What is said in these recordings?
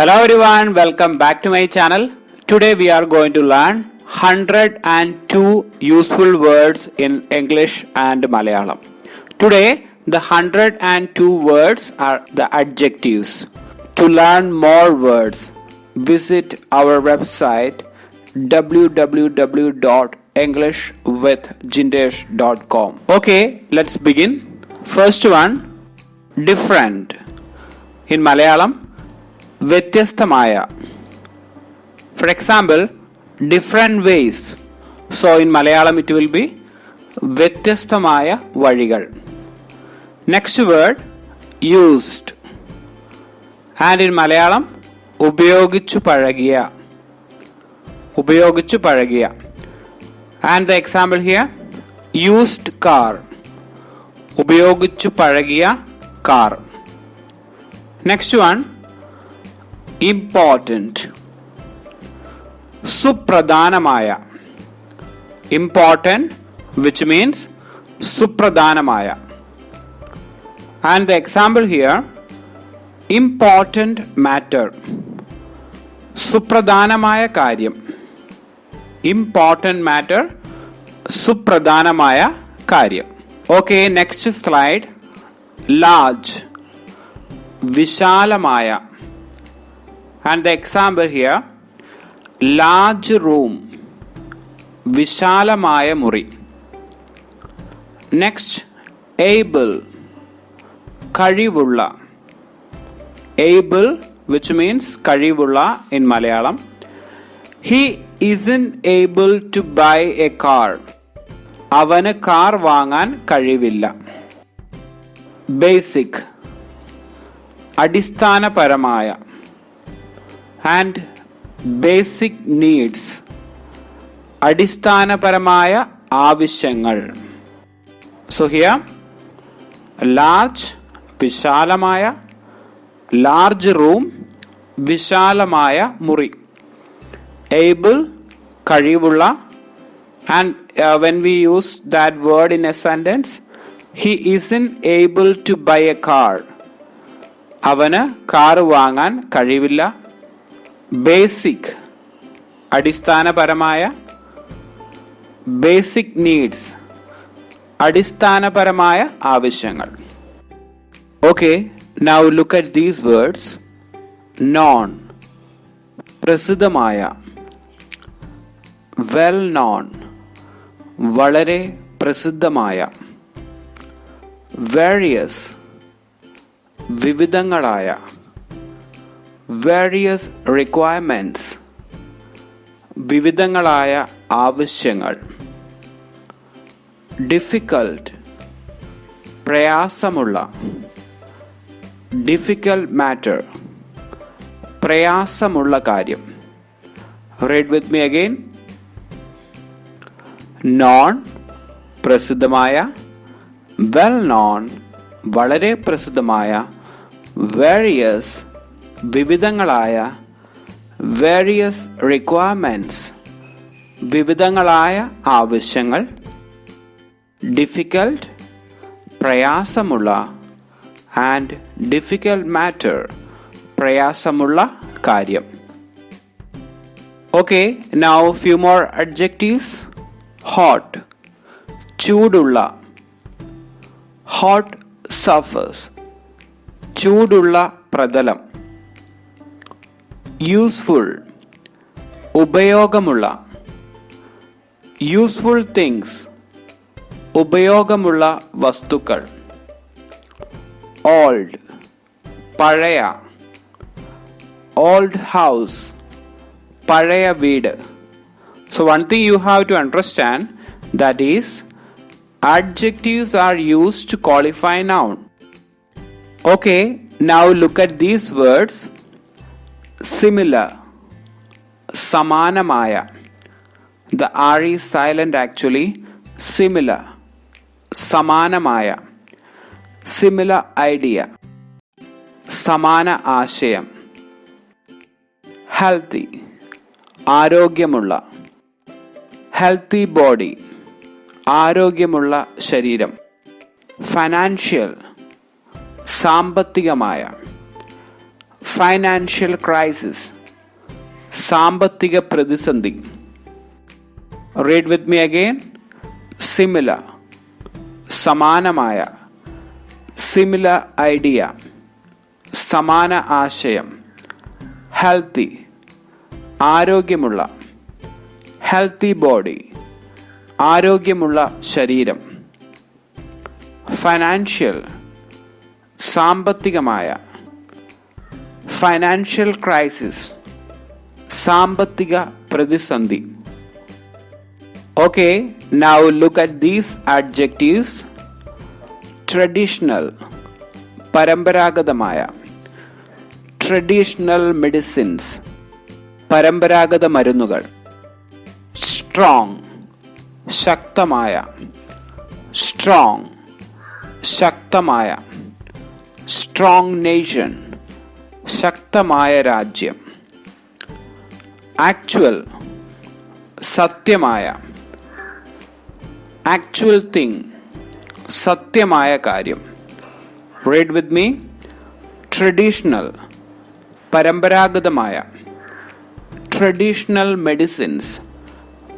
Hello everyone, welcome back to my channel. Today we are going to learn 102 useful words in English and Malayalam. Today the 102 words are the adjectives. To learn more words, visit our website www.englishwithjindesh.com. Okay, let's begin. First one, different. In Malayalam, വ്യത്യസ്തമായ. For example different ways so in Malayalam it will be വ്യത്യസ്തമായ വഴികൾ. Next word used and in Malayalam ഉപയോഗിച്ചു പഴകിയ. ഉപയോഗിച്ചു പഴകിയ. And the example here used car ഉപയോഗിച്ചു പഴകിയ car next one important സുപ്രധാനമായ. ഇമ്പോർട്ടന്റ് വിച്ച് മീൻസ് സുപ്രധാനമായ. And the example here important matter സുപ്രധാനമായ കാര്യം. ഇമ്പോർട്ടന്റ് മാറ്റർ സുപ്രധാനമായ കാര്യം. ഓക്കെ നെക്സ്റ്റ് സ്ലൈഡ് ലാർജ് വിശാലമായ. And the example here large room വിശാലമായ മുറി നെക്സ്റ്റ് ഏബിൾ കഴിവുള്ള. ഏബിൾ വിച്ച് മീൻസ് കഴിവുള്ള in Malayalam he isn't able to buy a car അവന് കാർ വാങ്ങാൻ കഴിവില്ല. ബേസിക് അടിസ്ഥാനപരമായ. ആൻഡ് ബേസിക് നീഡ്സ് അടിസ്ഥാനപരമായ ആവശ്യങ്ങൾ. സോ ഹിയർ ലാർജ് വിശാലമായ ലാർജ് റൂം വിശാലമായ മുറി. ഏബിൾ കഴിവുള്ള and when we use that word in a sentence he is unable to buy a car അവന് കാറ് വാങ്ങാൻ കഴിവില്ല. ബേസിക് അടിസ്ഥാനപരമായ ബേസിക് നീഡ്സ് അടിസ്ഥാനപരമായ ആവശ്യങ്ങൾ. Okay now look at these words known പ്രസിദ്ധമായ. വെൽ നോൺ വളരെ പ്രസിദ്ധമായ. വേരിയസ് വിവിധങ്ങളായ. വേരിയസ് റിക്വയർമെന്റ്സ് വിവിധങ്ങളായ ആവശ്യങ്ങൾ ഡിഫിക്കൾട്ട് പ്രയാസമുള്ള ഡിഫിക്കൽട്ട് മാറ്റർ പ്രയാസമുള്ള കാര്യം. Read with me again known പ്രസിദ്ധമായ വെൽ നോൺ വളരെ പ്രസിദ്ധമായ വേരിയസ് വിവിധങ്ങളായ വേരിയസ് റിക്വയർമെന്റ്സ് വിവിധങ്ങളായ ആവശ്യങ്ങൾ ഡിഫിക്കൽട്ട് പ്രയാസമുള്ള ആൻഡ് ഡിഫിക്കൽട്ട് മാറ്റർ പ്രയാസമുള്ള കാര്യം. Okay now few more adjectives hot ചൂടുള്ള. ഹോട്ട് സഫേഴ്സ് ചൂടുള്ള പ്രതലം. യൂസ്ഫുൾ ഉപയോഗമുള്ള യൂസ്ഫുൾ തിങ്സ് ഉപയോഗമുള്ള വസ്തുക്കൾ ഓൾഡ് പഴയ ഓൾഡ് ഹൗസ് പഴയ വീട് so one thing you have to understand that is adjectives are used to qualify noun. Okay, now look at these words similar, samanamaya. The R is silent actually, similar, samanamaya, similar idea, സമാന ആശയം healthy ആരോഗ്യമുള്ള healthy body ആരോഗ്യമുള്ള ശരീരം ഫനാൻഷ്യൽ സാമ്പത്തികമായ financial crisis സാമ്പത്തിക പ്രതിസന്ധി. Read with me again similar സമാനമായ. Similar idea സമാന ആശയം. ഹെൽത്തി ആരോഗ്യമുള്ള. ഹെൽത്തി ബോഡി ആരോഗ്യമുള്ള ശരീരം. ഫൈനാൻഷ്യൽ സാമ്പത്തികമായ. ഫൈനാൻഷ്യൽ ക്രൈസിസ് സാമ്പത്തിക പ്രതിസന്ധി. Okay now look at these adjectives traditional പരമ്പരാഗതമായ. ട്രഡീഷണൽ മെഡിസിൻസ് പരമ്പരാഗത മരുന്നുകൾ. സ്ട്രോങ് ശക്തമായ. സ്ട്രോങ് ശക്തമായ. സ്ട്രോങ് നേഷൻ ശക്തമായ രാജ്യം. ആക്ച്വൽ സത്യമായ. ആക്ച്വൽ തിങ് സത്യമായ കാര്യം. റീഡ് വിത്ത് മീ ട്രഡീഷണൽ പരമ്പരാഗതമായ. ട്രഡീഷണൽ മെഡിസിൻസ്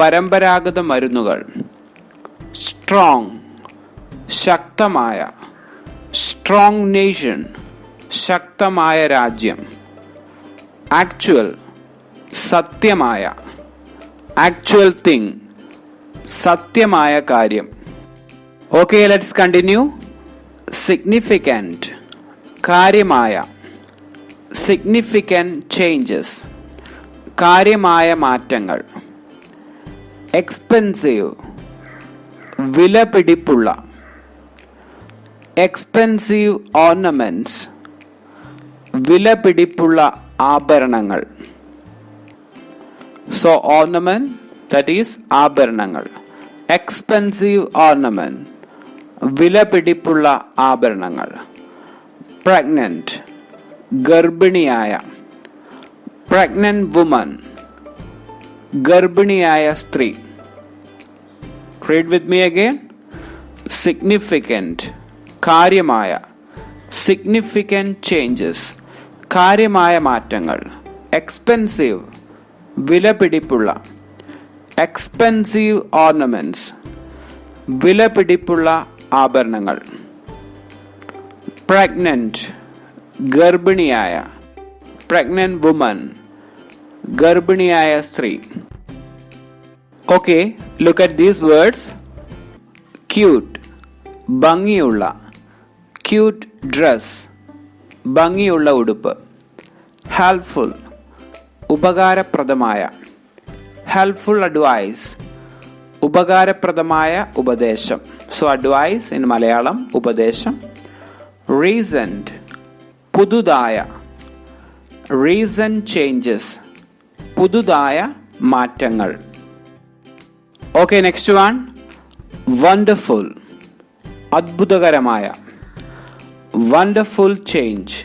പരമ്പരാഗത മരുന്നുകൾ. സ്ട്രോങ് ശക്തമായ. സ്ട്രോങ് നേഷൻ ശക്തമായ രാജ്യം. ആക്ച്വൽ സത്യമായ. ആക്ച്വൽ തിങ് സത്യമായ കാര്യം. ഓക്കെ ലെറ്റ്സ് കണ്ടിന്യൂ സിഗ്നിഫിക്കന്റ് കാര്യമായ. സിഗ്നിഫിക്കന്റ് ചേഞ്ചസ് കാര്യമായ മാറ്റങ്ങൾ. എക്സ്പെൻസീവ് വിലപിടിപ്പുള്ള. എക്സ്പെൻസീവ് ഓർണമെന്റ്സ് വിലപിടിപ്പുള്ള ആഭരണങ്ങൾ. സോ ഓർണമെന്റ് ദറ്റ് ഈസ് ആഭരണങ്ങൾ. എക്സ്പെൻസീവ് ഓർണമെന്റ് വിലപിടിപ്പുള്ള ആഭരണങ്ങൾ. പ്രഗ്നന്റ് ഗർഭിണിയായ. പ്രഗ്നന്റ് വുമൻ ഗർഭിണിയായ സ്ത്രീ. Read with me again significant കാര്യമായ. സിഗ്നിഫിക്കന്റ് ചേഞ്ചസ് കാര്യമായ മാറ്റങ്ങൾ. എക്സ്പെൻസീവ് വിലപിടിപ്പുള്ള. എക്സ്പെൻസീവ് ഓർണമെന്റ്സ് വിലപിടിപ്പുള്ള ആഭരണങ്ങൾ. പ്രഗ്നന്റ് ഗർഭിണിയായ. പ്രഗ്നന്റ് വുമൻ ഗർഭിണിയായ സ്ത്രീ. Okay look at these words cute ഭംഗിയുള്ള. ക്യൂട്ട് ഡ്രസ് ഭംഗിയുള്ള ഉടുപ്പ്. ഹെൽപ്ഫുൾ ഉപകാരപ്രദമായ. ഹെൽപ്ഫുൾ അഡ്വൈസ് ഉപകാരപ്രദമായ ഉപദേശം. സോ അഡ്വൈസ് ഇൻ മലയാളം ഉപദേശം. റീസന്റ് പുതുതായ. റീസൺ ചേഞ്ചസ് പുതുതായ മാറ്റങ്ങൾ. ഓക്കെ നെക്സ്റ്റ് വൺ വണ്ടർഫുൾ അത്ഭുതകരമായ. വണ്ടർഫുൾ ചേഞ്ച്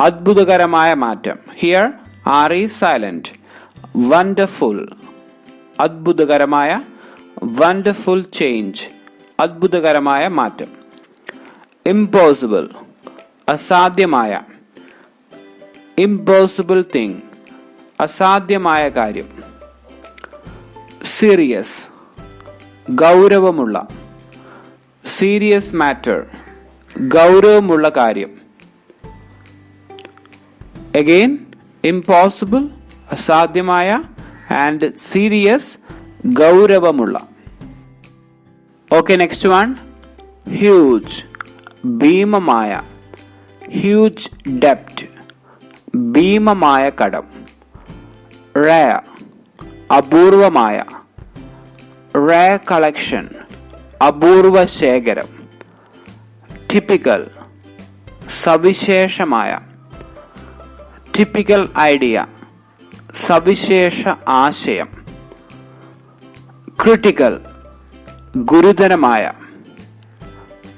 അത്ഭുതകരമായ മാറ്റം. Here are E silent wonderful അത്ഭുതകരമായ വണ്ടർഫുൾ ചേഞ്ച് അത്ഭുതകരമായ മാറ്റം. ഇമ്പോസിബിൾ അസാധ്യമായ. ഇമ്പോസിബിൾ തിങ് അസാധ്യമായ കാര്യം. സീരിയസ് ഗൗരവമുള്ള. സീരിയസ് മാറ്റർ ഗൗരവമുള്ള കാര്യം. അഗെയിൻ ഇമ്പോസിബിൾ അസാധ്യമായ ആൻഡ് സീരിയസ് ഗൗരവമുള്ള. ഓക്കെ നെക്സ്റ്റ് വൺ ഹ്യൂജ് ഭീമമായ. ഹ്യൂജ് ഡെപ്റ്റ് ഭീമമായ കടം. റേ അപൂർവമായ. റേ കളക്ഷൻ അപൂർവ ശേഖരം. ടിപ്പിക്കൽ സവിശേഷമായ ടിപ്പിക്കൽ ഐഡിയ സവിശേഷ ആശയം ക്രിട്ടിക്കൽ ഗുരുതരമായ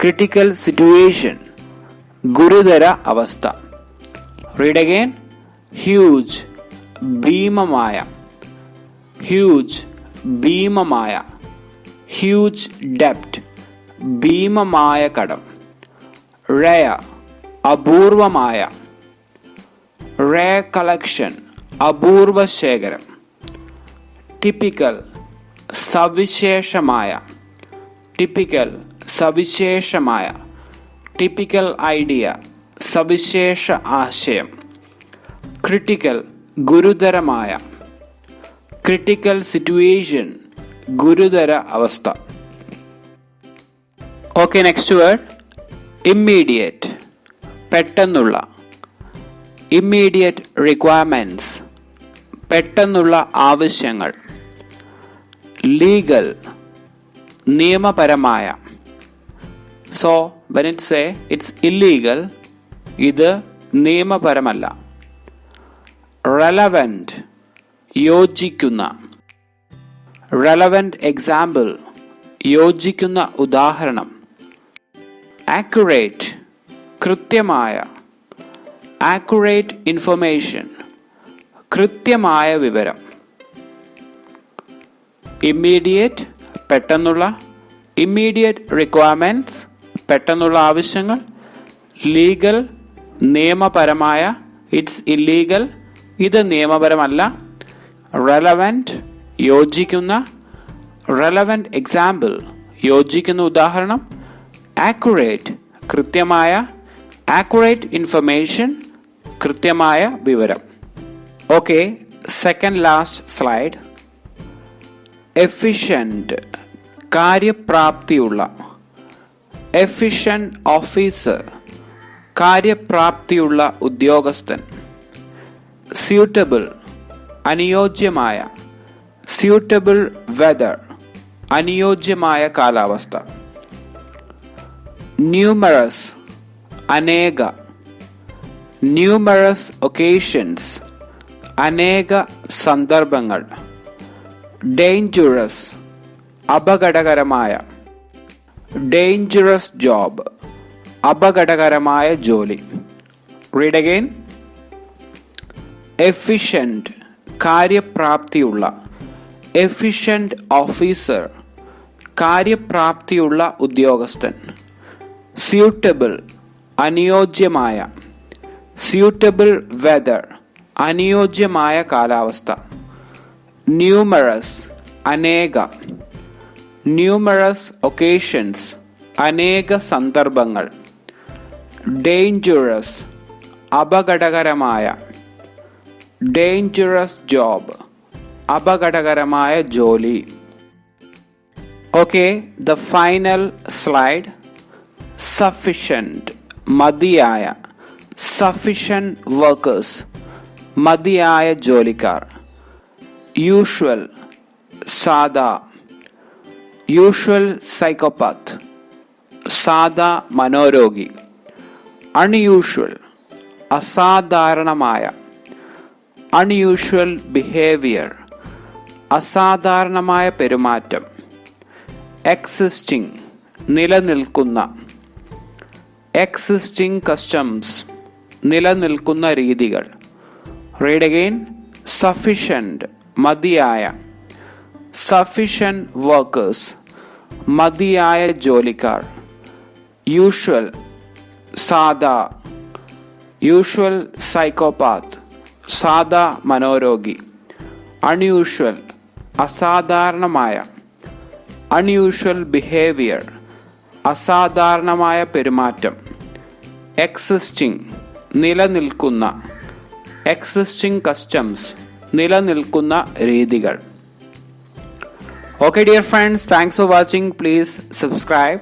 ക്രിട്ടിക്കൽ സിറ്റുവേഷൻ ഗുരുതര അവസ്ഥ. റീഡ് അഗെയിൻ ഹ്യൂജ് ഭീമമായ ഹ്യൂജ് ഭീമമായ ഹ്യൂജ് ഡെപ്റ്റ് ഭീമമായ കടം. റയ അപൂർവമായ. റേ കളക്ഷൻ അപൂർവ ശേഖരം. ടിപ്പിക്കൽ സവിശേഷമായ. ടിപ്പിക്കൽ സവിശേഷമായ. ടിപ്പിക്കൽ ഐഡിയ സവിശേഷ ആശയം. ക്രിട്ടിക്കൽ ഗുരുതരമായ. ക്രിട്ടിക്കൽ സിറ്റുവേഷൻ ഗുരുതര അവസ്ഥ. ഓക്കെ നെക്സ്റ്റ് വേർഡ് ഇമ്മീഡിയറ്റ് പെട്ടെന്നുള്ള ഇമ്മീഡിയറ്റ് റിക്വയർമെന്റ്സ് പെട്ടെന്നുള്ള ആവശ്യങ്ങൾ ലീഗൽ നിയമപരമായ. So when it say it's illegal ഇത് നിയമപരമല്ല. റെലവന്റ് യോജിക്കുന്ന. റെലവന്റ് എക്സാമ്പിൾ യോജിക്കുന്ന ഉദാഹരണം. ആക്യുറേറ്റ് കൃത്യമായ ആക്യുറേറ്റ് ഇൻഫർമേഷൻ കൃത്യമായ വിവരം. ഇമ്മീഡിയറ്റ് പെട്ടെന്നുള്ള. ഇമ്മീഡിയറ്റ് റിക്വയർമെന്റ്സ് പെട്ടെന്നുള്ള ആവശ്യങ്ങൾ. ലീഗൽ നിയമപരമായ. ഇറ്റ്സ് ഇല്ലീഗൽ ഇത് നിയമപരമല്ല. റെലവന്റ് യോജിക്കുന്ന. റെലവന്റ് എക്സാമ്പിൾ യോജിക്കുന്ന ഉദാഹരണം. ആക്യുറേറ്റ് കൃത്യമായ ആക്യുറേറ്റ് ഇൻഫർമേഷൻ കൃത്യമായ വിവരം. Okay second last slide efficient കാര്യപ്രാപ്തിയുള്ള. Efficient officer കാര്യപ്രാപ്തിയുള്ള ഉദ്യോഗസ്ഥൻ. സ്യൂട്ടബിൾ അനുയോജ്യമായ. സ്യൂട്ടബിൾ വെതർ അനുയോജ്യമായ കാലാവസ്ഥ. ന്യൂമറസ് അനേക ന്യൂമറസ് ഒക്കേഷൻസ് അനേക സന്ദർഭങ്ങൾ ഡേഞ്ചറസ് അപകടകരമായ ഡേഞ്ചറസ് ജോബ് അപകടകരമായ ജോലി. റീഡ് അഗെയിൻ എഫിഷ്യന്റ് കാര്യപ്രാപ്തിയുള്ള എഫിഷ്യന്റ് ഓഫീസർ കാര്യപ്രാപ്തിയുള്ള ഉദ്യോഗസ്ഥൻ. സ്യൂട്ടബിൾ അനുയോജ്യമായ സ്യൂട്ടബിൾ വെതർ അനുയോജ്യമായ കാലാവസ്ഥ. ന്യൂമറസ് അനേക. ന്യൂമറസ് ഒക്കേഷൻസ് അനേക സന്ദർഭങ്ങൾ. ഡേഞ്ചറസ് അപകടകരമായ. ഡേഞ്ചറസ് ജോബ് അപകടകരമായ ജോലി. Okay the final slide sufficient മതിയായ സഫിഷ്യന്റ് വർക്കേഴ്സ് മതിയായ ജോലിക്കാർ. യൂഷ്വൽ സാദാ യൂഷ്വൽ സൈക്കോപാത്ത് സാദാ മനോരോഗി. അൺയൂഷ്വൽ അസാധാരണമായ. അൺയൂഷ്വൽ ബിഹേവിയർ അസാധാരണമായ പെരുമാറ്റം. എക്സിസ്റ്റിംഗ് നിലനിൽക്കുന്ന. എക്സിസ്റ്റിംഗ് കസ്റ്റംസ് നിലനിൽക്കുന്ന രീതികൾ. റീഡ് അഗെയിൻ സഫിഷ്യന്റ് മതിയായ. സഫിഷ്യന്റ് വർക്കേഴ്സ് മതിയായ ജോലിക്കാർ. യൂഷ്വൽ സാദാ യൂഷ്വൽ സൈക്കോപാത്ത് സാദാ മനോരോഗി. അൺയൂഷ്വൽ അസാധാരണമായ. അൺയൂഷ്വൽ ബിഹേവിയർ അസാധാരണമായ പെരുമാറ്റം. എക്സിസ്റ്റിംഗ് നിലനിൽക്കുന്ന. എക്സിസ്റ്റിംഗ് കസ്റ്റംസ് നിലനിൽക്കുന്ന രീതികൾ. Okay dear friends thanks for watching please subscribe